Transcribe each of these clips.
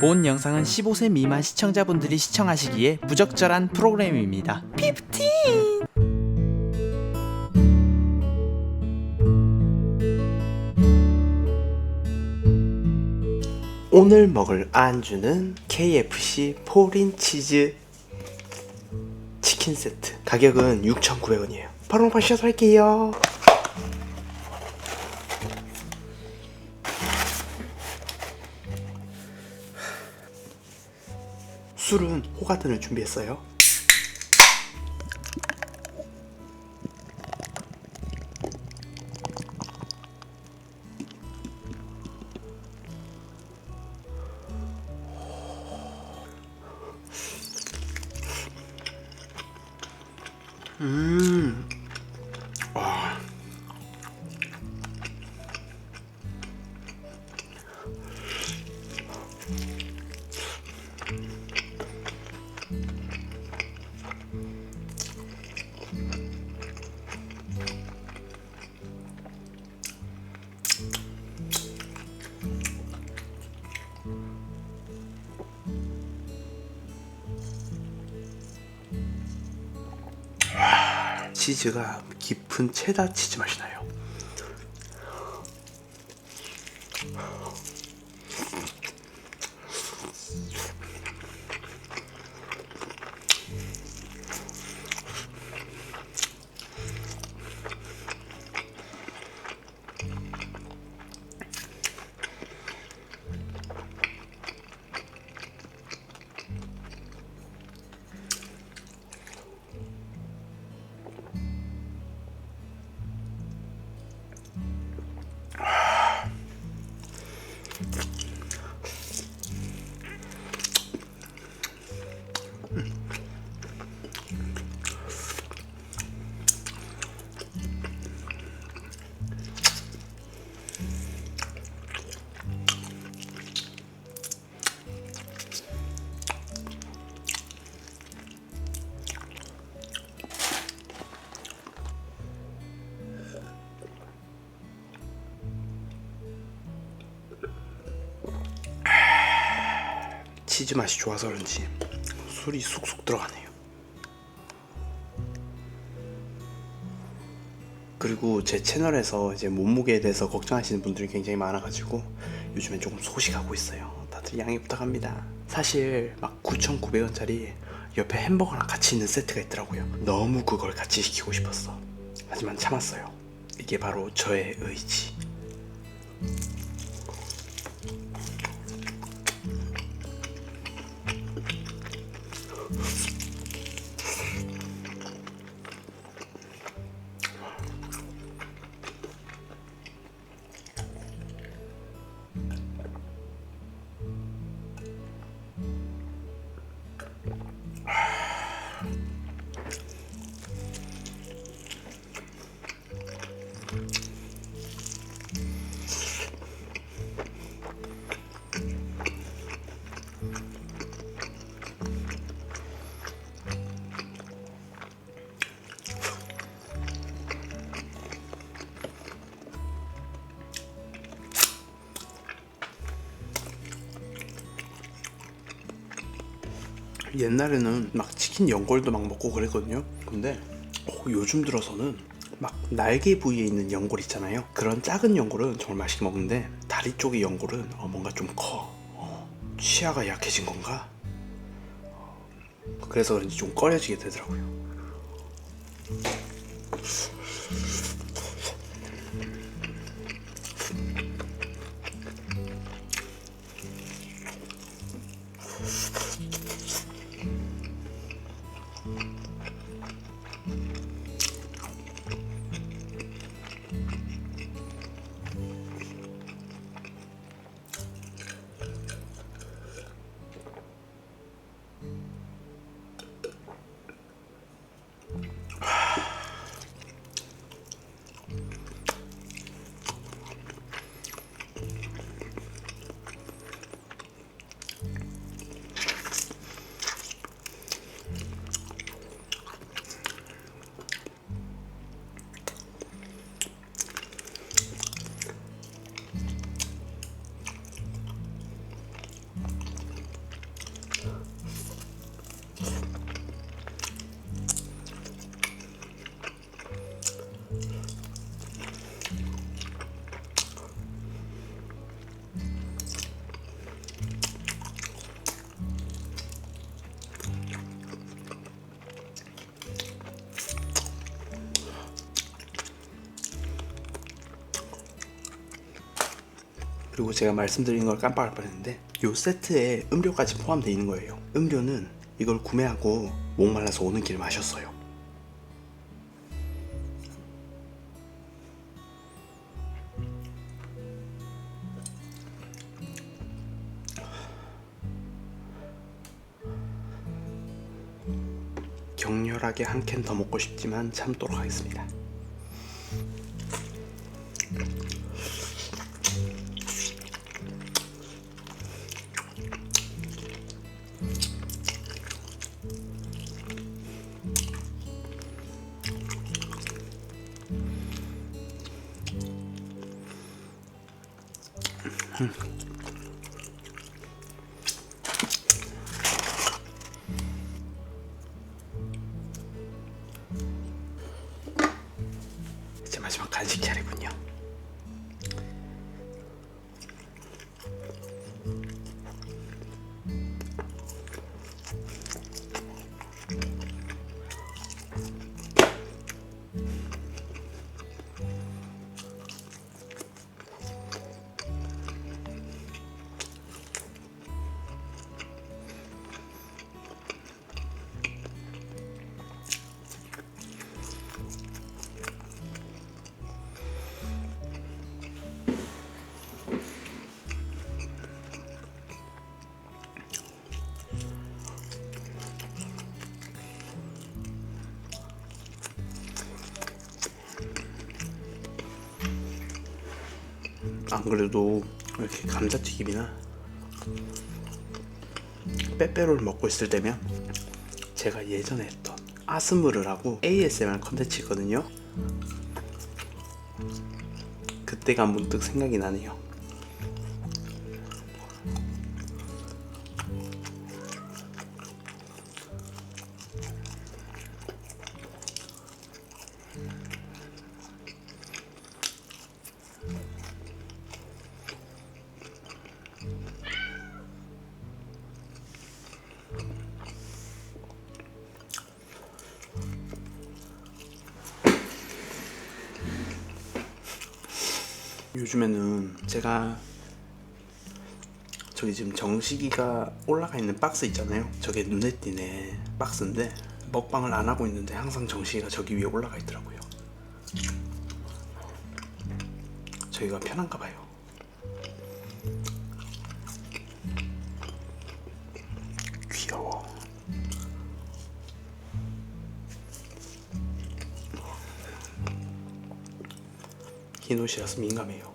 본 영상은 15세 미만 시청자분들이 시청하시기에 부적절한 프로그램입니다. 15! 오늘 먹을 안주는 KFC 포린 치즈 치킨 세트 가격은 6,900원이에요 바로 마셔서 할게요 술은 호가든을 준비했어요 치즈가 깊은 체다 치즈 맛이 나요. 치즈 맛이 좋아서 그런지 술이 쑥쑥 들어가네요. 그리고 제 채널에서 이제 몸무게에 대해서 걱정하시는 분들이 굉장히 많아가지고 요즘엔 조금 소식하고 있어요. 다들 양해 부탁합니다. 사실 막 9,900원짜리 옆에 햄버거랑 같이 있는 세트가 있더라고요. 너무 그걸 같이 시키고 싶었어. 하지만 참았어요. 이게 바로 저의 의지. 옛날에는 막 치킨 연골도 막 먹고 그랬거든요. 근데 어, 요즘 들어서는 막 날개 부위에 있는 연골 있잖아요. 그런 작은 연골은 정말 맛있게 먹는데 다리 쪽의 연골은 어, 뭔가 좀 커. 어, 치아가 약해진 건가? 어, 그래서 그런지 좀 꺼려지게 되더라고요. 그리고 제가 말씀드린 걸 깜빡할 뻔했는데 요 세트에 음료까지 포함되어 있는 거예요. 음료는 이걸 구매하고 목말라서 오는 길 마셨어요. 격렬하게 한 캔 더 먹고 싶지만 참도록 하겠습니다. 이 안 그래도 이렇게 감자튀김이나 빼빼로를 먹고 있을 때면 제가 예전에 했던 아스무르라고 ASMR 컨텐츠 있거든요. 그때가 문득 생각이 나네요. 요즘에는 제가 저기 지금 정식이가 올라가 있는 박스 있잖아요. 저게 눈에 띄네 박스인데 먹방을 안 하고 있는데 항상 정식이가 저기 위에 올라가 있더라고요. 저희가 편한가 봐요. 귀여워. 흰 옷이라서 민감해요.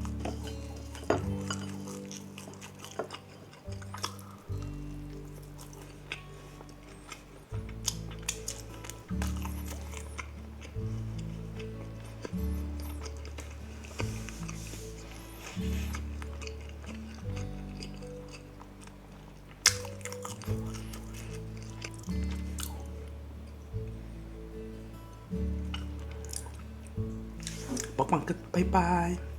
먹방 끝. 바이바이.